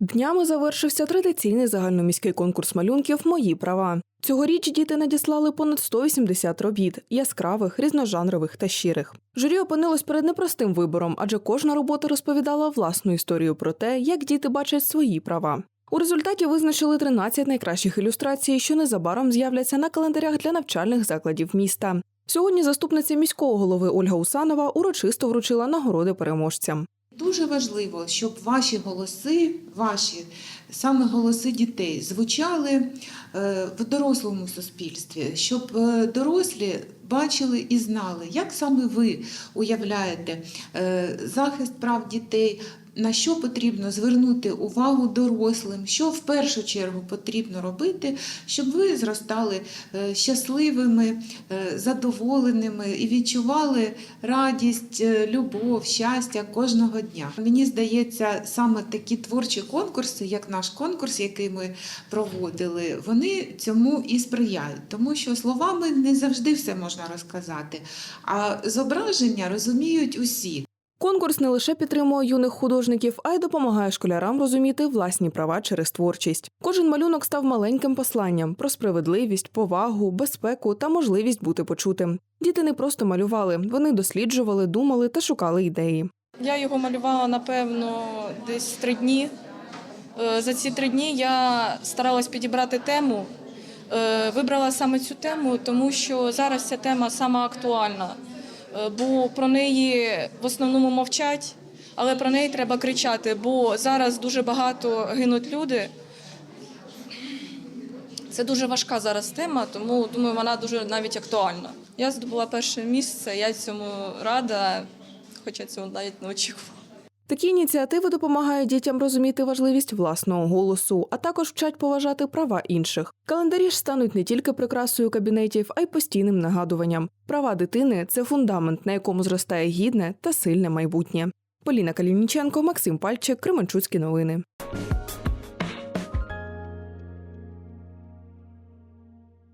Днями завершився традиційний загальноміський конкурс малюнків Мої права. Цьогоріч діти надіслали понад 180 робіт яскравих, різножанрових та щирих. Журі опинилось перед непростим вибором, адже кожна робота розповідала власну історію про те, як діти бачать свої права. У результаті визначили 13 найкращих ілюстрацій, що незабаром з'являться на календарях для навчальних закладів міста. Сьогодні заступниця міського голови Ольга Усанова урочисто вручила нагороди переможцям. Дуже важливо, щоб ваші голоси, ваші саме голоси дітей, звучали е, в дорослому суспільстві, щоб е, дорослі бачили і знали, як саме ви уявляєте е, захист прав дітей. На що потрібно звернути увагу дорослим, що в першу чергу потрібно робити, щоб ви зростали е, щасливими, е, задоволеними і відчували радість, любов, щастя кожного дня. Мені здається, саме такі творчі конкурси, як наш конкурс, який ми проводили, вони цьому і сприяють, тому що словами не завжди все можна розказати, а зображення розуміють усі. Конкурс не лише підтримує юних художників, а й допомагає школярам розуміти власні права через творчість. Кожен малюнок став маленьким посланням про справедливість, повагу, безпеку та можливість бути почутим. Діти не просто малювали, вони досліджували, думали та шукали ідеї. Я його малювала напевно десь три дні. Е, За ці три дні я старалась підібрати тему. Е, Вибрала саме цю тему, тому що зараз ця тема сама актуальна, Е, бо про неї в основному мовчать, але про неї треба кричати, бо зараз дуже багато гинуть люди. Це дуже важка зараз тема, тому думаю, вона дуже навіть актуальна. Я здобула перше місце, я цьому рада, хоча цього навіть не очікувала. Такі ініціативи допомагають дітям розуміти важливість власного голосу, а також вчать поважати права інших. Календарі ж стануть не тільки прикрасою кабінетів, а й постійним нагадуванням. Права дитини це фундамент, на якому зростає гідне та сильне майбутнє. Поліна Калініченко, Максим Пальчик, Кременчуцькі новини.